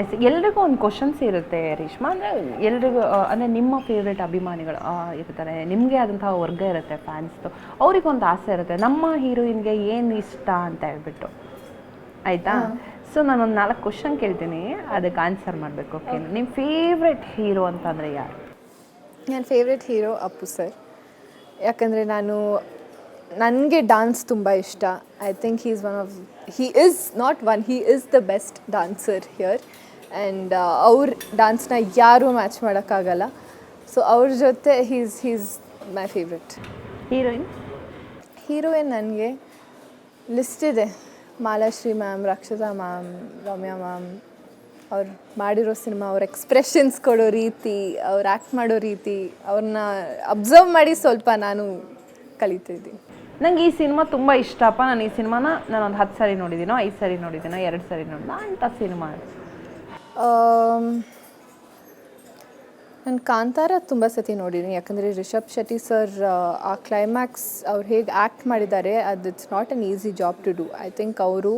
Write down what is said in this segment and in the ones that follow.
S ಎಲ್ರಿಗೂ ಒಂದು questions ಇರುತ್ತೆ ರೇಷ್ಮಾ. ಅಂದರೆ ಎಲ್ರಿಗೂ ಅಂದರೆ ನಿಮ್ಮ ಫೇವ್ರೆಟ್ ಅಭಿಮಾನಿಗಳು ಇರ್ತಾರೆ. ನಿಮಗೆ ಆದಂತಹ ವರ್ಗ ಇರುತ್ತೆ ಫ್ಯಾನ್ಸ್ದು ಅವ್ರಿಗೊಂದು ಆಸೆ ಇರುತ್ತೆ ನಮ್ಮ ಹೀರೋಯಿನ್ಗೆ ಏನು ಇಷ್ಟ ಅಂತ ಹೇಳ್ಬಿಟ್ಟು. ಆಯಿತಾ? ಸೊ ನಾನೊಂದು ನಾಲ್ಕು ಕ್ವಶನ್ ಕೇಳ್ತೀನಿ. ಅದಕ್ಕೆ ಆನ್ಸರ್ ಮಾಡಬೇಕು ಓಕೆ ನಿಮ್ಮ ಫೇವ್ರೆಟ್ ಹೀರೋ ಅಂತಂದರೆ ಯಾರು? ನನ್ನ ಫೇವ್ರೆಟ್ ಹೀರೋ ಅಪ್ಪು ಸರ್ ಯಾಕಂದರೆ ನಾನು ನನಗೆ ಡಾನ್ಸ್ ತುಂಬ ಇಷ್ಟ. I think he is one of he is not one he is the best dancer here and ಅವ್ರ ಡಾನ್ಸ್ನ ಯಾರೂ ಮ್ಯಾಚ್ ಮಾಡೋಕ್ಕಾಗಲ್ಲ. ಸೊ ಅವ್ರ ಜೊತೆ he's he's my favourite heroine heroine ನನಗೆ ಲಿಸ್ಟ್ ಇದೆ. Malashri ma'am Rakshita ma'am Ramya ma'am ಅವ್ರು ಮಾಡಿರೋ ಸಿನಿಮಾ ಅವ್ರ ಎಕ್ಸ್ಪ್ರೆಷನ್ಸ್ ಕೊಡೋ ರೀತಿ ಅವ್ರು ಆ್ಯಕ್ಟ್ ಮಾಡೋ ರೀತಿ ಅವ್ರನ್ನ ಅಬ್ಸರ್ವ್ ಮಾಡಿ ಸ್ವಲ್ಪ ನಾನು ಕಲಿತಿದ್ದೀನಿ ನಂಗೆ ಈ ಸಿನಿಮಾ ತುಂಬ ಇಷ್ಟಪ್ಪ. ನಾನು ಈ ಸಿನಿಮಾನ ನಾನು ಒಂದು ಹತ್ತು ಸಾರಿ ನೋಡಿದ್ದೀನೋ, ಐದು ಸಾರಿ ನೋಡಿದ್ದೀನೋ, ಎರಡು ಸಾರಿ ನೋಡಿದ ಅಂಥ ಸಿನಿಮಾ ನಾನು ಕಾಂತಾರ ತುಂಬ ಸತಿ ನೋಡಿದ್ದೀನಿ. ಯಾಕಂದರೆ ರಿಷಬ್ ಶೆಟ್ಟಿ ಸರ್, ಆ ಕ್ಲೈಮ್ಯಾಕ್ಸ್ ಅವ್ರು ಹೇಗೆ ಆ್ಯಕ್ಟ್ ಮಾಡಿದ್ದಾರೆ, ಅದು it's not an easy job to do I think ಅವರು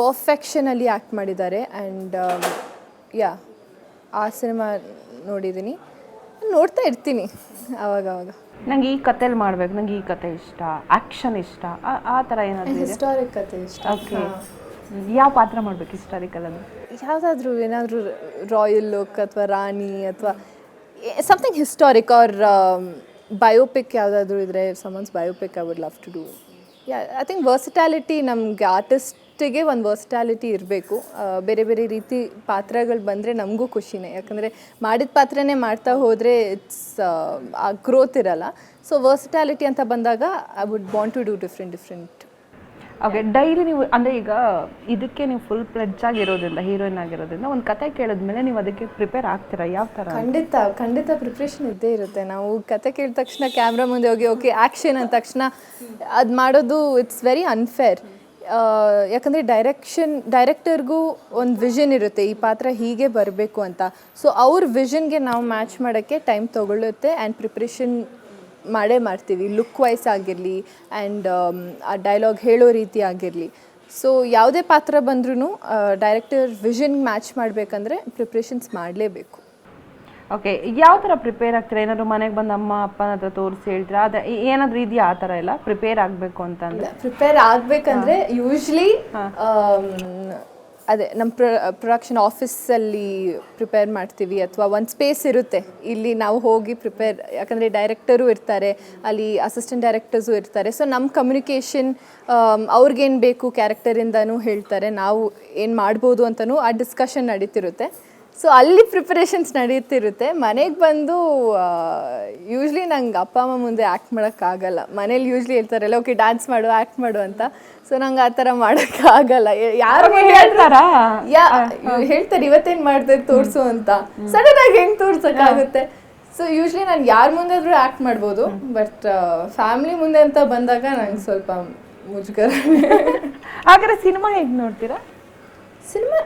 ಪರ್ಫೆಕ್ಷನಲ್ಲಿ ಆ್ಯಕ್ಟ್ ಮಾಡಿದ್ದಾರೆ. ಆ್ಯಂಡ್ ಯಾ ಆ ಸಿನಿಮಾ ನೋಡಿದ್ದೀನಿ. ನೋಡ್ತಾ ಇರ್ತೀನಿ. ಆವಾಗವಾಗ ನಂಗೆ ಈ ಕಥೆಲಿ ಮಾಡ್ಬೇಕು. ನಂಗೆ ಈ ಕತೆ ಇಷ್ಟ. ಆಕ್ಷನ್ ಇಷ್ಟ. ಆ- ಆ ಥರ ಏನಾದರೂ ಇದೆ ಹಿಸ್ಟಾರಿಕ್ ಕತೆ ಇಷ್ಟ. ಓಕೆ ಯಾವ ಪಾತ್ರ ಮಾಡ್ಬೇಕು ಹಿಸ್ಟಾರಿಕಲ್ ಅಂದ್ರೆ ಯಾವುದಾದ್ರೂ ಏನಾದರೂ ರಾಯಲ್ ಲುಕ್ ಅಥವಾ ರಾಣಿ ಅಥವಾ ಸಮಥಿಂಗ್ ಹಿಸ್ಟಾರಿಕ್ ಆರ್ ಬಯೋಪಿಕ್ ಯಾವುದಾದ್ರೂ ಇದ್ದರೆ someone's biopic I would love to do I think versatility ನಮಗೆ ಆರ್ಟಿಸ್ಟಿಗೆ ಒಂದು ವರ್ಸಿಟ್ಯಾಲಿಟಿ ಇರಬೇಕು. ಬೇರೆ ಬೇರೆ ರೀತಿ ಪಾತ್ರಗಳು ಬಂದರೆ ನಮಗೂ ಖುಷಿನೇ. ಯಾಕಂದರೆ ಮಾಡಿದ ಪಾತ್ರನೇ ಮಾಡ್ತಾ ಹೋದರೆ ಇಟ್ಸ್ ಆ ಗ್ರೋತ್ ಇರಲ್ಲ. ಸೊ ವರ್ಸಿಟ್ಯಾಲಿಟಿ ಅಂತ ಬಂದಾಗ I would want to do different different okay daily ನೀವು, ಅಂದರೆ ಈಗ ಇದಕ್ಕೆ ನೀವು ಫುಲ್ ಪ್ಲೆಡ್ಜ್ ಆಗಿರೋದ್ರಿಂದ ಹೀರೋಯಿನ್ ಆಗಿರೋದ್ರಿಂದ ಒಂದು ಕತೆ ಕೇಳಿದ್ಮೇಲೆ ನೀವು ಅದಕ್ಕೆ ಪ್ರಿಪೇರ್ ಆಗ್ತೀರಾ? ಯಾವ ಥರ ಖಂಡಿತ ಖಂಡಿತ ಪ್ರಿಪ್ರೇಷನ್ ಇದ್ದೇ ಇರುತ್ತೆ. ನಾವು ಕತೆ ಕೇಳಿದ ತಕ್ಷಣ ಕ್ಯಾಮ್ರಾ ಮುಂದೆ ಹೋಗಿ ಓಕೆ ಆ್ಯಕ್ಷನ್ ಅಂದ ತಕ್ಷಣ ಅದು ಮಾಡೋದು ಇಟ್ಸ್ ವೆರಿ ಅನ್ಫೇರ್ ಯಾಕಂದರೆ ಡೈರೆಕ್ಷನ್ ಡೈರೆಕ್ಟರ್ಗೂ ಒಂದು ವಿಷನ್ ಇರುತ್ತೆ, ಈ ಪಾತ್ರ ಹೀಗೆ ಬರಬೇಕು ಅಂತ. ಸೊ ಅವ್ರ ವಿಷನ್ಗೆ ನಾವು ಮ್ಯಾಚ್ ಮಾಡೋಕ್ಕೆ ಟೈಮ್ ತೊಗೊಳ್ಳುತ್ತೆ ಆ್ಯಂಡ್ ಪ್ರಿಪ್ರೇಷನ್ ಮಾಡೇ ಮಾಡ್ತೀವಿ ಲುಕ್ ವೈಸ್ ಆಗಿರಲಿ ಆ್ಯಂಡ್ ಆ ಡೈಲಾಗ್ ಹೇಳೋ ರೀತಿ ಆಗಿರಲಿ. ಸೊ ಯಾವುದೇ ಪಾತ್ರ ಬಂದ್ರೂ ಡೈರೆಕ್ಟರ್ ವಿಷನ್ ಮ್ಯಾಚ್ ಮಾಡಬೇಕಂದ್ರೆ ಪ್ರಿಪ್ರೇಷನ್ಸ್ ಮಾಡಲೇಬೇಕು. ಓಕೆ ಯಾವ ಥರ ಪ್ರಿಪೇರ್ ಆಗ್ತೀರಾ? ಏನಾದ್ರು ಮನೆಗೆ ಬಂದು ಅಮ್ಮ ಅಪ್ಪನ ಹತ್ರ ತೋರಿಸಿ ಹೇಳ್ತೀರಾ? ಅದೇ ಏನಾದರೂ ಇದೆಯಾ ಆ ಥರ ಎಲ್ಲ? ಪ್ರಿಪೇರ್ ಆಗಬೇಕು ಅಂತಂದ್ರೆ? ಪ್ರಿಪೇರ್ ಆಗಬೇಕಂದ್ರೆ ಯೂಶ್ಲಿ ಅದೇ ನಮ್ಮ ಪ್ರೊಡಕ್ಷನ್ ಆಫೀಸಲ್ಲಿ ಪ್ರಿಪೇರ್ ಮಾಡ್ತೀವಿ ಅಥವಾ ಒಂದು ಸ್ಪೇಸ್ ಇರುತ್ತೆ. ಇಲ್ಲಿ ನಾವು ಹೋಗಿ ಪ್ರಿಪೇರ್ ಯಾಕಂದರೆ ಡೈರೆಕ್ಟರು ಇರ್ತಾರೆ, ಅಲ್ಲಿ ಅಸಿಸ್ಟೆಂಟ್ ಡೈರೆಕ್ಟರ್ಸು ಇರ್ತಾರೆ. ಸೊ ನಮ್ಮ ಕಮ್ಯುನಿಕೇಷನ್ ಅವ್ರಿಗೇನು ಬೇಕು ಕ್ಯಾರೆಕ್ಟರಿಂದನೂ ಹೇಳ್ತಾರೆ. ನಾವು ಏನು ಮಾಡ್ಬೋದು ಅಂತಲೂ ಆ ಡಿಸ್ಕಷನ್ ನಡೀತಿರುತ್ತೆ. ಸೊ ಅಲ್ಲಿ ಪ್ರಿಪರೇಷನ್ಸ್ ನಡೀತಿರುತ್ತೆ. ಮನೆಗೆ ಬಂದು ಯೂಶ್ಲಿ ನಂಗೆ ಅಪ್ಪ ಅಮ್ಮ ಮುಂದೆ ಆ್ಯಕ್ಟ್ ಮಾಡೋಕ್ಕಾಗಲ್ಲ ಮನೇಲಿ ಯೂಶ್ಲಿ ಹೇಳ್ತಾರಲ್ಲ ಓಕೆ ಡ್ಯಾನ್ಸ್ ಮಾಡು ಆ್ಯಕ್ಟ್ ಮಾಡು ಅಂತ. ಸೊ ನಂಗೆ ಆ ಥರ ಮಾಡೋಕ್ಕಾಗಲ್ಲ ಯಾರು ಹೇಳ್ತಾರಾ? ಯಾ ಹೇಳ್ತಾರೆ ಇವತ್ತೇನು ಮಾಡಿದೆ ತೋರಿಸು ಅಂತ. ಸಡನ್ ಆಗಿ ಹೆಂಗೆ ತೋರ್ಸೋಕ್ಕಾಗುತ್ತೆ ಸೊ ಯೂಶ್ಲಿ ನಾನು ಯಾರ ಮುಂದೆ ಆದರೂ ಆ್ಯಕ್ಟ್ ಮಾಡ್ಬೋದು ಬಟ್ ಫ್ಯಾಮಿಲಿ ಮುಂದೆ ಅಂತ ಬಂದಾಗ ನಂಗೆ ಸ್ವಲ್ಪ ಮುಜುಗರ ಹಾಗಾದ್ರೆ ಸಿನಿಮಾ ಹೇಗೆ ನೋಡ್ತೀರಾ? ಸಿನಿಮಾ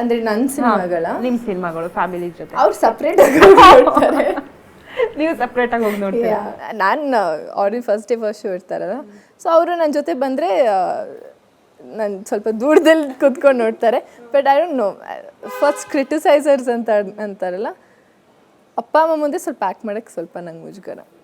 ಅಂದರೆ ನನ್ನ ಸಿನಿಮಾಗಳ? ನಿಮ್ಮ ಸಿನಿಮಾಗಳು ಫ್ಯಾಮಿಲಿ ಜೊತೆ. ಅವ್ರು ಸಪ್ರೇಟ್ ಆಗಿ ನೋಡ್ತಾರೆ. ನೀವು ಸಪ್ರೇಟಾಗಿ ಹೋಗಿ ನೋಡ್ತೀರಾ? ನಾನು ಅವ್ರಿಗೆ ಫಸ್ಟ್ ಡೇ ಫಸ್ಟ್ ಶೋ ಇರ್ತಾರಲ್ಲ. ಸೊ ಅವರು ನನ್ನ ಜೊತೆ ಬಂದರೆ ನಾನು ಸ್ವಲ್ಪ ದೂರದಲ್ಲಿ ಕುತ್ಕೊಂಡು ನೋಡ್ತಾರೆ. But I don't know first criticisers ಅಂತ ಅಂತಾರಲ್ಲ ಅಪ್ಪ ಅಮ್ಮ ಮುಂದೆ ಸ್ವಲ್ಪ ಆ್ಯಕ್ಟ್ ಮಾಡೋಕ್ಕೆ ಸ್ವಲ್ಪ ನಂಗೆ ಮುಜುಗರ.